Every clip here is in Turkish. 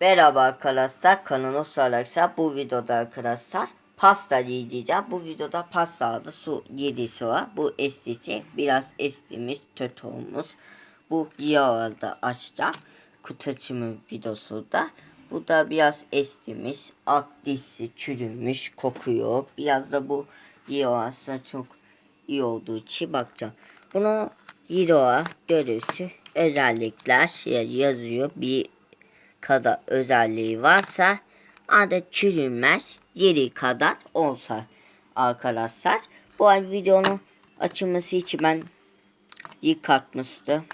Merhaba arkadaşlar kanalıma sararsa bu videoda arkadaşlar pasta yiyeceğim. Bu videoda pasta adı su yedi sonra bu estisi biraz estimiş kötü olmuş. Bu yağı da açacağım. Kutu açımı videosu da. Bu da biraz estimiş. Alt dişi çürümüş kokuyor. Biraz da bu aslında çok iyi olduğu için bakacağım. Bunu Yiroa görürsü özellikler yazıyor. Bir kadar özelliği varsa adı çürünmez yeri kadar olsa arkadaşlar. Bu ay videonun açılması için ben yıkatmıştım.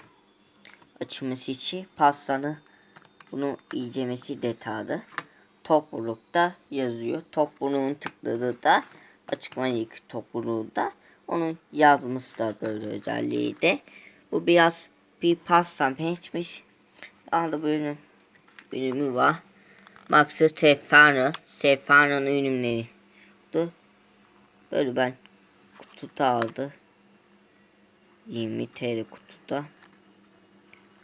Açılması için pastanı bunu iyicemesi detaylı. Toplulukta yazıyor. Topluluğun tıkladığı da açıklama yık topluluğu da onun yazması da böyle özelliği de. Bu biraz bir pastam peçmiş. Aldı bölüm bölümü var. Maxı Stefano. Stefano'nun ürünleri. Bu böyle ben kutuda aldı. 20 TL kutuda.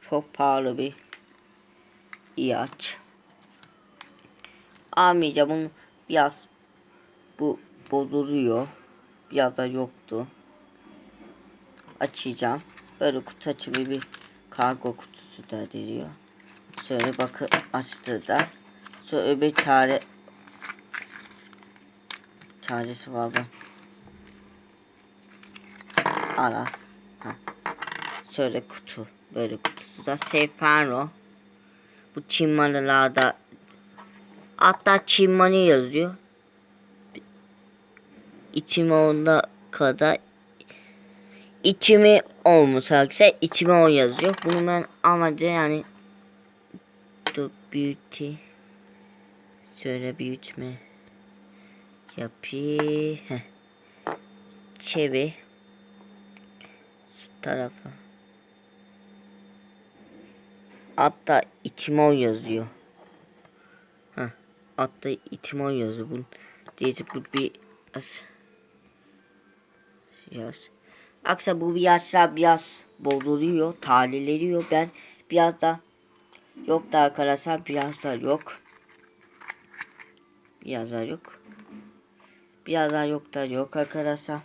Çok pahalı bir ilaç. Almayacağım bunu biraz bu bozuluyor. Biraz da yoktu. Açacağım. Böyle kutu açımı bir kargo kutusu da deniyor. Şöyle bakın açtı da. Sonra öbür tane çaresi var bu. Ara. Ha. Şöyle kutu. Böyle kutusu da Sefano. Bu Çin malılarda hatta Çin malı yazıyor. İçime onda kadar içimi olmuş arkadaşlar. İçime o yazıyor. Bunu ben amacı yani The Beauty şöyle büyütme yapayım. Heh. Çevir şu tarafa. Hatta içime yazıyor. Ha, hatta içime yazıyor. Bu diyecek bu bir as yaz. Aksa bu yaşlar biraz bozuluyor, taleleniyor. Ben biraz da yok da arkadaşlar biraz da yok. Biraz da yok. Biraz da yok da yok arkadaşlar.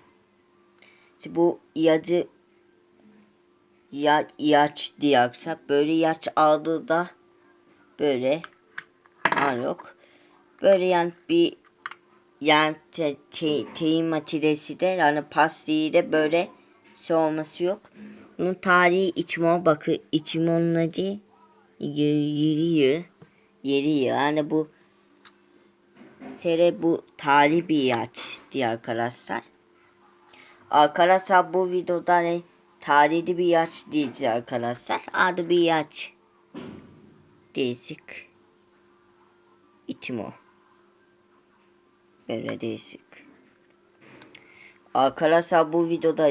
İşte bu ilacı ya ilaç diye aksa böyle ilaç aldığı da böyle ha yok. Böyle yani bir yani te, te, teyin makinesi de yani pastayı da böyle şey olması yok. Bunun tarihi içime bakı içime onun acı yeri yeri yani bu sere bu ilaç diye arkadaşlar. Arkadaşlar bu videoda ne tarihi bir ilaç diyeceğiz arkadaşlar. Adı bir ilaç. Değişik. İçimo. Böyle değişik. Arkadaşlar bu videoda